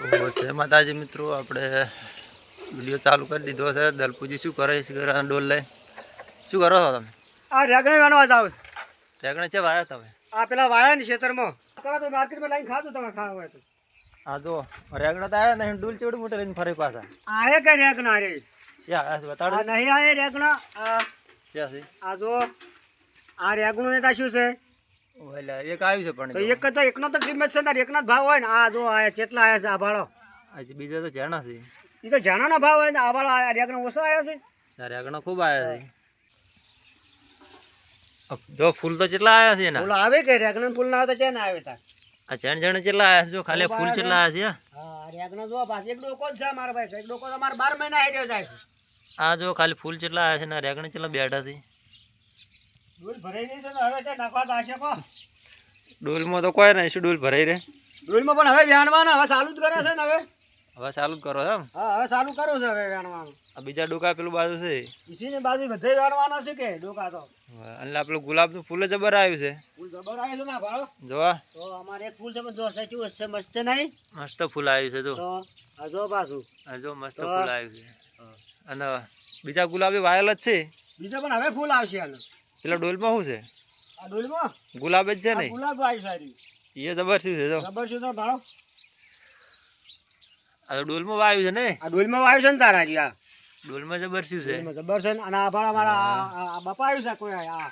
તો જય માતાજી મિત્રો આપણે વીડિયો ચાલુ કરી દીધો છે. દલપુજી શું કરે છે? ડોલ લઈ. શું કરો છો તમે? આ રેગણી વાળવા જાવ રેગણે છે વાયા તમે? આ પેલા વાયા ને ખેતરમાં. તમે તો માર્કેટમાં લાઈન ખાધું તમે ખાવા હોય તો. આ જો રેગણા તો આવ્યા નહીં ડોલ ચેવડી મોટી લઈને ફરી પાછા. આ એ રેગણા રે. છે આ બતાડો નહીં આયે રેગણા. આ છે છે? આ જો આ રેગણું ને તા શું છે? એક આવ્યું છે પણ એક તો એકનો તો કિંમત છે ને એકનો જ ભાવ હોય ને. આ જો આ કેટલા આવ્યા છે આ ભાડો. આજે બીજા તો ઝાણા છે. એ તો જાનાનો ભાવ હોય ને આ ભાડો આ રેગણો ઓછો આવ્યો છે. આ રેગણા ખૂબ આવ્યા છે. જો ફૂલ તો કેટલા આવ્યા છે એના? ફૂલ આવે કે રેગણા ફૂલ ના આવે તો છે ને આવે તાર? આ ચણ કેટલા આવ્યા છે? જો ખાલી ફૂલ કેટલા આવ્યા છે. હા. રેગણો જો પાછો એક ડોકો જ છે મારા ભાઈ એક ડોકો તો મારે મહિના હેડ્યો જાય છે. આ જો ખાલી ફૂલ કેટલા આવ્યા છે ને રેગણ કેટલા બેઠા છે. ડોલ ભરાઈ ગઈ છે ને હવે છે નાખવા તો કો ડોલમાં તો કોઈ નહીં શું ડોલ ભરાઈ રહે? ડોલમાં પણ હવે વ્યાણવાના હવે ચાલુ જ કરે છે ને હવે? હવે ચાલુ જ કરો એમ? હા હવે ચાલુ કરો છે હવે વ્યાણવાનું. આ બીજા ડોકા પેલું બાજુ છે? ઇસીની બાજુ બધે વ્યાણવાનો છે કે ડોકા તો? અને આ પેલું ગુલાબનું ફૂલ જબર આવ્યું છે. ફૂલ જબર આવ્યું છે ને આ જો તો અમારે એક ફૂલ જબર જો સાચું હશે મસ્ત નહીં? મસ્ત ફૂલ આવ્યું છે જો. તો આ જો પાછું. આ જો મસ્ત ફૂલ આવ્યું છે. અને બીજા ગુલાબી વાયલ જ છે. બીજા પણ હવે ફૂલ આવશે આને. પેલા ડોલમાં શું છે? આ ડોલમાં? ગુલાબ જ છે ને. ગુલાબ આવી સારી એ જબર છે તો ભાડો આ ડોલમાં વાવ્યું છે ને. આ ડોલમાં આવ્યું છે ને તારા આ. ડોલમાં જબર છે? ડોલમાં જબર અને આ ભાડા મારા આ- આ આ બપા આવ્યું છે કોઈ આ.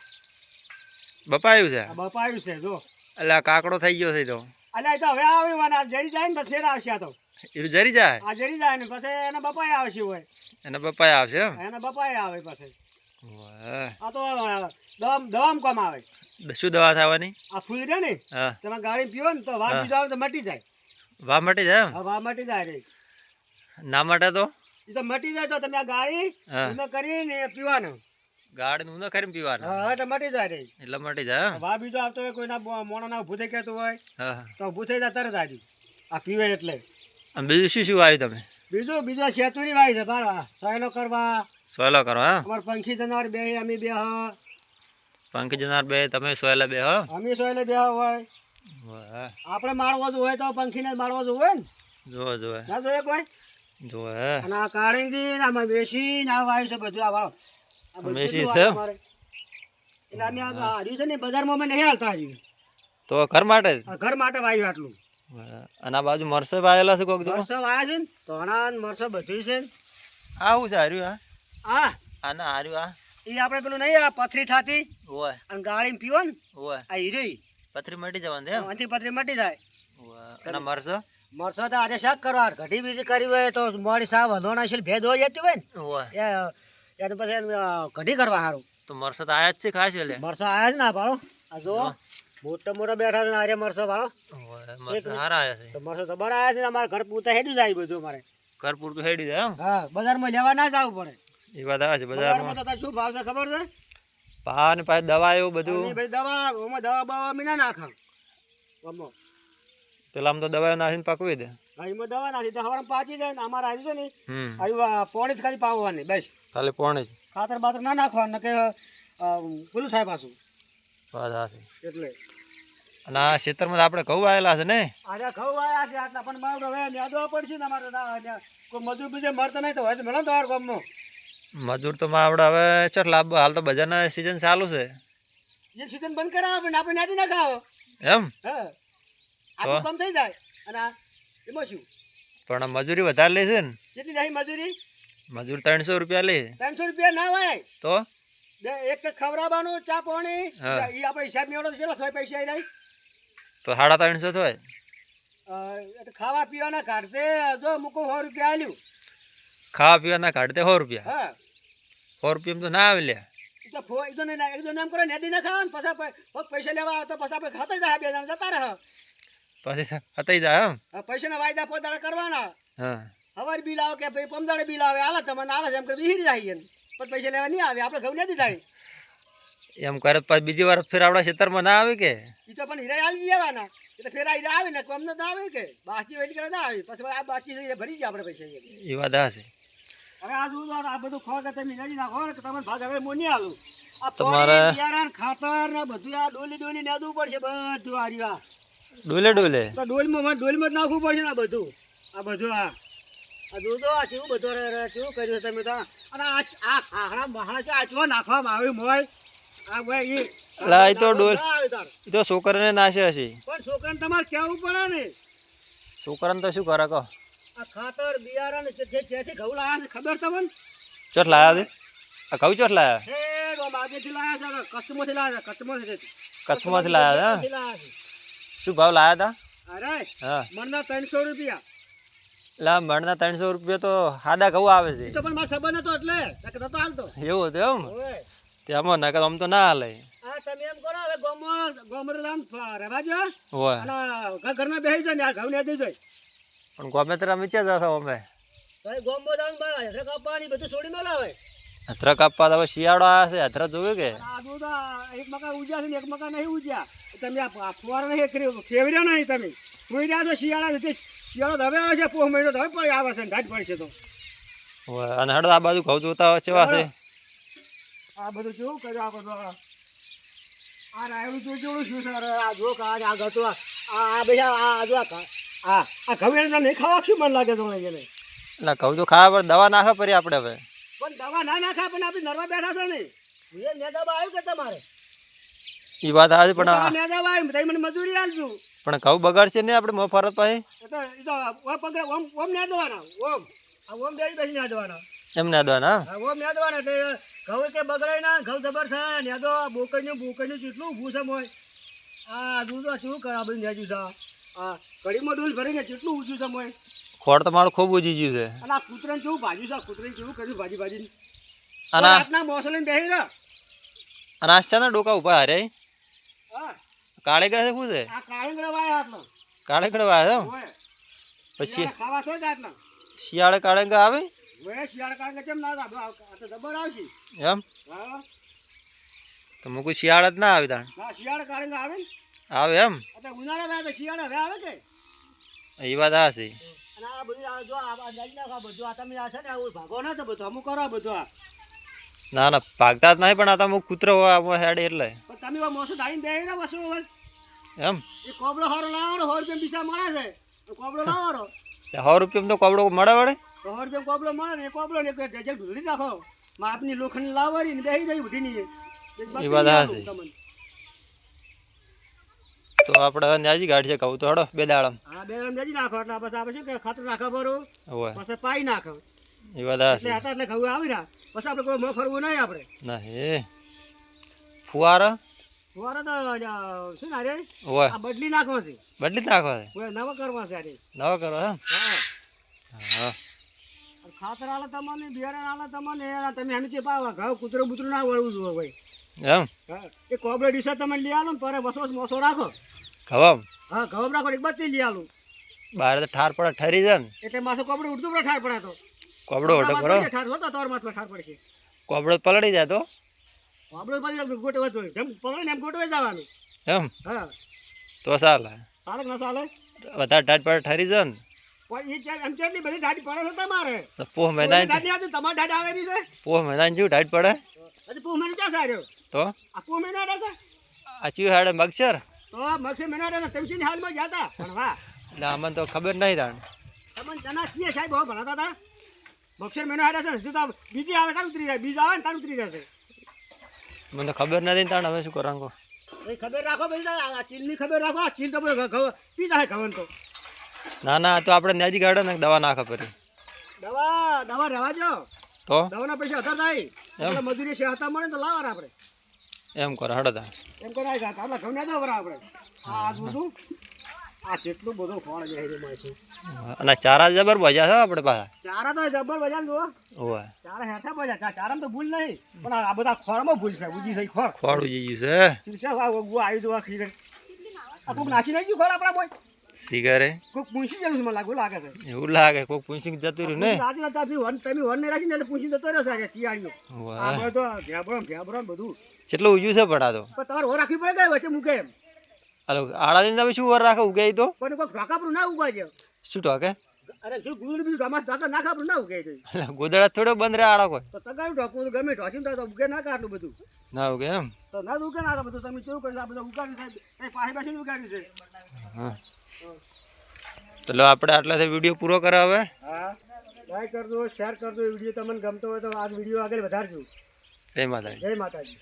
બપા આવ્યું છે? બપા આવ્યું છે જો. એટલે કાકડો થઈ ગયો છે તો. અલ્યા તો હવે આવ્યું જરી જાય ને પછી આવશે આ તો. એ જરી જાય? આ જરી જાય ને પછી એના બપાય આવશે હોય. એના બપાય આવશે એના બપાય આવે પછી. આ તો દવામ દવામ કામ આવે. શું દવા થવાની? આ ફૂલ છે ને તમે ગાડી પીવો ને તો વાર બીજો આવે તો મટી જાય. વા મટી જાય હા વાર મટી જાય રે. ના માટે તો? એ તો મટી જાય તો તમે આ ગાડી હા. કરીને પીવાનું. ન હા તો મટી જાય રે. એટલે મટી જાય વાહ બીજો આવતો હોય કોઈના મોણાના ઊભું થઈ કહેતું હોય. તો ઊભું જાય તરત આજી. આ પીવે એટલે. બીજું શું શું આવ્યું તમે? બીજું બીજું શેતુરી વાય છે બાળા સહેલો કરવા સોયલો કરો હા? અમાર પંખી જનાર બે અમે બે હ. પંખી જનાર બે તમે સોયલા બે હો? અમે સોયલે બે હોય. આપણે માળવો જ હોય તો પંખીને જ માળવો જ હોય ને? જોવે જોવે. ના જોઈએ કોઈ? જોવે અને આ કાળીંગી ને આમાં બેસી ને આ વાયુ છે બધું આ વાળો. કેટલું છે? એટલે અમે આ હાર્યું છે ને બજારમાં અમે નહીં હાલતા હજી. તો ઘર માટે? જ ઘર માટે વાયુ આટલું. અને આ બાજુ મરસે વાયેલા છે કોક જો મરસો વાયા છે ને તો અણા મરસો બધું છે ને. આ શું છે હાર્યું હા? આ. આ ના હાર્યું આ. એ આપણે પેલું નહીં આ પથરી થાતી. ઓય. અને ગાળીમાં પીવો ને ઓય. આ હીરી પથરી મટી જવાનું એમ? આથી પથરી મટી જાય. અને મરસો? મરસો તો આજે શાક કરવા. ઘટી બીજી કરી હોય તો મોડી સાવ વધવાના છે ભેદ હોય જતી હોય ને. ઓય. એને પછી ઘડી કરવા સારું તો મરસો તો આયા જ છે ખાસ એટલે? મરસો આયા છે ને ભાળો આ જો મોટા મોટા બેઠા છે આરે મરસો વાળો. છે. તો મરસો તો બરાબર આયા છે અમારા ઘર પૂરતા હેડું જાય બધું અમારે. ઘર પૂરતું હેડી જાય હા બજારમાં લેવા ના જવું પડે. એ વાત આવે છે બજારમાં શું ભાવ છે ખબર છે? પાન પાછ દવા એવું બધું. બધી દવા ઓમાં દવા બવા ના નાખા. ઓમાં. પેલા તો દવા નાખીને પકવી દે. એમાં દવા નાખી તો હવારમાં પાચી જાય ને અમારે આવી છે ને આવી પોણી જ ખાલી પાવવાની બસ. ખાલી પોણી જ. ખાતર બાતર ના નાખવાનું કે પેલું થાય પાછું. એટલે. અને આ ખેતરમાં આપણે ઘઉં આવેલા છે ને? આજે ઘઉં આવ્યા છે આટલા પણ મારે હવે યાદવા પડશે ને અમારે કોઈ મજૂર બીજે મળતા નહીં તો હોય તો મળે તમારા ગામમાં. મજૂર તો માં હવે ચટ લાભ હાલ તો બજારના સિઝન ચાલુ છે. જે સીઝન બંધ કરાવે પણ આપણે નાટી ના ખાવ. એમ? હા. કમ થઈ જાય અને એમાં શું? પણ મજૂરી વધારે લે છે ને? કેટલી જાય મજૂરી? મજૂર ત્રણસો રૂપિયા લે. ત્રણસો રૂપિયા ના હોય. તો? બે એક ખવડાવવાનું ચા પાણી એ આપણે હિસાબ મેળવો છે થાય પૈસા આવી તો સાડા ત્રણસો થાય તો ખાવા પીવાના કાઢતે જો મૂકો સો રૂપિયા આલ્યું. ખાવા પીવાના કાઢતે સો રૂપિયા. હા. સો રૂપિયા તો ના આવે લે. એ તો ફો એકદમ ને એકદમ એમ કરો નેદી ના ખાવાનું. પછી પૈસા લેવા આવે તો પછી આપણે ખાતા જાય બે જણા જતા રહે. પછી હતાઈ જાય એમ? પૈસાના વાયદા પોતાના કરવાના. હા. હવારે બિલ આવે કે ભાઈ પમદાડે બિલ આવે આલે તમને આવે એમ કે વિહીરી જાય પણ પૈસા લેવા નહીં આવે આપણે ઘઉં નથી થાય એમ કરે પછી બીજી વાર ફેર આપણા ખેતરમાં ના આવે કે? એ તો પણ હીરા આવી જવાના એ તો ફેરા હીરા આવે ને કોમ તો ના આવે કે? બાકી એટલે ના આવે. પછી આ બાકી ભરી જાય આપણે પૈસા એ. એ વાત હશે હવે આ શું આ બધું ખો કે તમે નાખો કે તમને ભાગ હવે હું નહીં આલું આ તમારે- બિયારણ, ખાતર ને બધું આ ડોલી ડોલી નેદવું પડશે બધું આ રહ્યું આ. ડોલે ડોલે? તો ડોલમાં ડોલમાં જ નાખવું પડશે ને આ બધું. આ બધું આ. આ જોજો આ કેવું બધું કેવું કર્યું તમે તો? અને આ આ ખાહડા બહાડા છે આચવા નાખવામાં આવ્યું મોય. આ ભાઈ એ તો ડોલ. એ તો છોકરાને નાશે હશે. પણ છોકરાને તમારે કહેવું પડે ને. છોકરાને તો શું કરે કહો? આ ખાતર બિયારણ જે જેથી ઘઉં લાયા છે ખબર તમને? ચોટ લાયા છે? આ ઘઉં ચોટ લાયા? હે આમ આગેથી લાયા છે કચ્છમાંથી લાયા છે કચ્છમાંથી કચ્છમાંથી લાયા છે શું ભાવ લાયા હતા? અરે હા. મણના ત્રણસો રૂપિયા. લા મણના ત્રણસો રૂપિયા તો સાદા ઘઉં આવે છે. તો પણ મારો સંબંધ હતો એટલે નતો હાલતો. એવું હતું એમ? તેમાં નકર આમ તો ના હાલે. આ તમે એમ કરો હવે ગોમમાં ગોમરે રામ રહેવા જો હોય અને ઘર ઘરમાં બેસી જાય ને આ ઘઉં ને દઈ જાય પણ ગમે ત્યારે અમે ક્યાં જશો અમે? ગોમમાં જાવ ભાઈ હેઠે કાપવાની બધું છોડી મેલા હવે અધરા કાપવા તો હવે શિયાળો આવ્યા છે અધરા જોયું કે? આ આ એક મકા ઉજ્યા છે ને એક મકા નહીં ઉજ્યા. તમે આ ફુવારા નહીં કર્યો ફેવર્યા નહીં તમે. સુઈ રહ્યા છો શિયાળા છે શિયાળો તો હવે આવે છે પોહ મહિનો હવે પણ આવે છે ને ઘાટ પડશે તો. અને હડો આ બાજુ ઘઉં જોતા હોય કેવા છે? આ બધું કેવું કર્યું આ બધું આ આ રાયડું તો કેવું શું સર આ જો આ ગતો આ આ બધા આ જો આ ઘા- આ આ ઘઉં એને નહીં ખાવા શું મન લાગે તમને એને એટલે ઘઉં તો ખાવા પણ દવા નાખે પડી આપણે હવે. પણ દવા ના નાખા પણ આપણે નરવા બેઠા છે ને. એ ને આવ્યું કે તમારે? એ વાત આવે પણ આ- આવ્યું તઈ મને મજૂરી આલજો પણ ઘઉં બગાડશે ને આપણે મોં ફરત પાસે એ તો એ તો ઓમ પકડે ઓમ ઓમ ના દેવાના ઓમ. આ ઓમ બેસી બેસી ના દેવાના એમને દવા હા હા ઓમ ને દેવાના એટલે ઘઉં કે બગડાય ના ઘઉં જબર થાય ને તો બોકઈનું બોકઈનું જેટલું ભૂસમ હોય આ દૂધ આ શું કરા બધું નેજું છે. આ કઢીમાં ડોલ ભરીને કેટલું ઊંચું છે મોય. ખોડ તો મારું ખૂબ ઉજી ગયું છે. અને આ કૂતરાને કેવું ભાજ્યું છે? કૂતરાને કેવું કર્યું ભાજી ભાજી અને આ- મોસો લઈને બેસી રહ્યો અને આ છે ડોકા ઊભા હારે? હા. કાળે ગયા છે શું છે? આ કાળીંગડા વાયા આટલો કાળે ગળવા આવ્યા પછી ખાવા છો આટલો શિયાળે કાળે આવે? ના એમ? તો મૂકું શિયાળ જ ના આવે તાણ. શિયાળ શિયાળે કાળીંગા આવે ને? આવે એમ? એ વાત આ છે છે ને ના તો બધું અમુક કરો બધું આ. ના ના ભાગતા જ નહીં પણ આ તો અમુક કૂતરો હેડ એટલે. પણ તમે એમ? એ કોબળો હારો લાવવાનો સો રૂપિયા પીસા મળે છે. તો કોબળો લાવવાનો. સો રૂપિયા તો કપડો મળે તો સો રૂપિયા કોબડો મળે ને કોબડો ને એક ગજલ ઢૂંઢી નાખો. માપની લોખંડ લાવવાની ને રહી રહી બધી એ વાત હાચી. તો આપણે ન્યાજી ગાડી છે કહું તો હડો બે દાડમ. હા બે દાડમ જજી નાખો એટલે બસ આપણે શું કે ખાતર નાખો બરું હોય પછી પાઈ નાખો. એ વાત આ એટલે હતા એટલે ઘઉં આવી રહ્યા. પછી આપણે કોઈ મો ફરવું નહીં આપણે. હે ફુવારા? ફુવારા તો શું ના રે? હોય આ બદલી નાખો છે. બદલી નાખો છે? કોઈ નવો કરવા છે અરે નવો કરવા હા. હા. ખાતર આલે તમને બિયારણ આલે તમને એના તમે એમ છે પાવા ઘઉં કૂતરો બૂતરો ના વળવું જોઈએ ભાઈ. એમ? એ કોબળે ડીસા તમે લઈ આવો ને પરે વસો મોસો રાખો. ખવામ? હા ઘઉં રાખો એક બત્તી લઈ આલું. બહાર તો ઠાર પડે ઠરી જાય ને. એટલે માથું કોબડું ઉડતું પડે ઠાર પડે તો. કોબડો ઓટો કરો ઠાર હોતો તમારા માથે ઠાર પડશે. કોબડો પલળી જાય તો? કોબડું પછી ગોટે વધો જેમ પકડે ને એમ ગોટવે જવાનું. એમ? હા. તો ચાલે. ચાલે ના ચાલે? વધારે ઠાર પડે ઠરી જાય ને. એમ પોહ મેદાન પોહ મેદાન જેવું ટાઈટ પડે? તો? આ ચીવ હેડે મગસર? તો મગસે મેનાડે આડે છે તમે હાલમાં ગયા હતા. પણ વાહ. એટલે આમાં તો ખબર નહીં તાણ. તમને જના છીએ સાહેબ હો ભણાતા હતા. મગસર મેનાડે છે ને હજુ તો બીજી આવે તાર ઉતરી જાય. બીજા આવે ને તાર ઉતરી જશે. મને તો ખબર નથી ને તાણ હવે શું કરાંગો એ ખબર રાખો ભાઈ આ ચીલની ખબર રાખો આ ચીલ તો પી જાય ખવન તો. ના ના તો આપણે ન્યાજી ગાડે ને દવા નાખે પડી દવા દવા રહેવા જો તો? દવાના પૈસા હતા થાય. મજૂરી છે હતા મળે ને તો લાવવાના આપણે. એમ કર હડતા એમ કરાય છે એટલે ઘઉં ના દવરા આપણે આ બધું આ કેટલું બધું ફળ જાય છે માહિતી અને ચારા જબર બજા છે આપણે પાછા? ચારા તો જબર બજા જો ઓય ચારા હેઠા બજા ચા- ચારામાં તો ભૂલ નહીં પણ આ બધા ખોરમાં ભૂલ છે ઉજી થઈ ખોર ખોડું ઉજી છે. શું છે આ આવી દો આખી ખીરે. આ કોઈક નાસી નહીં ગયું ખોર આપણા મોય? સિગારે કોઈક પૂછી ગયેલું છે મને લાગુ લાગે છે. એવું લાગે કોક પૂછી જતું રહ્યું ને? રાતે ના તમે વન તમે વન ને રાખીને પૂછી જતો રહ્યો સાગે ચિયાળીઓ આ બધો ભેબરો ભેબરો બધું. કેટલું ઉજ્યું છે ભડા તો? પણ તમારે હો રાખવી પડે કે વચ્ચે મૂકે એમ? હાલો આડા દિન તમે શું વર રાખો ઉગે તો? પણ કોઈ ઢોકાપરું ના ઉગા છે. શું ટોકે અરે શું ગુડ બીજું તમારે ઢોકા ના ખાપરું ના ઉગે છે? ગોદડા થોડો બંધ રે આડા કોઈ. તો તગાયું ઢોકવું તો ગમે ઢોસીને તો ઉગે ના કાઢલું બધું? ના ઉગે એમ? તો ના ઉગે ના બધું તમે કેવું કરી આ બધું ઉગાડ્યું છે એ પાસે બેસીને ઉગાડ્યું છે. હા. તો લો આપણે આટલાથી વીડિયો પૂરો કરાવે. હવે લાઈક કરજો શેર કરજો વીડિયો તમને ગમતો હોય તો આ વીડિયો આગળ વધારજો. જય માતાજી. જય માતાજી.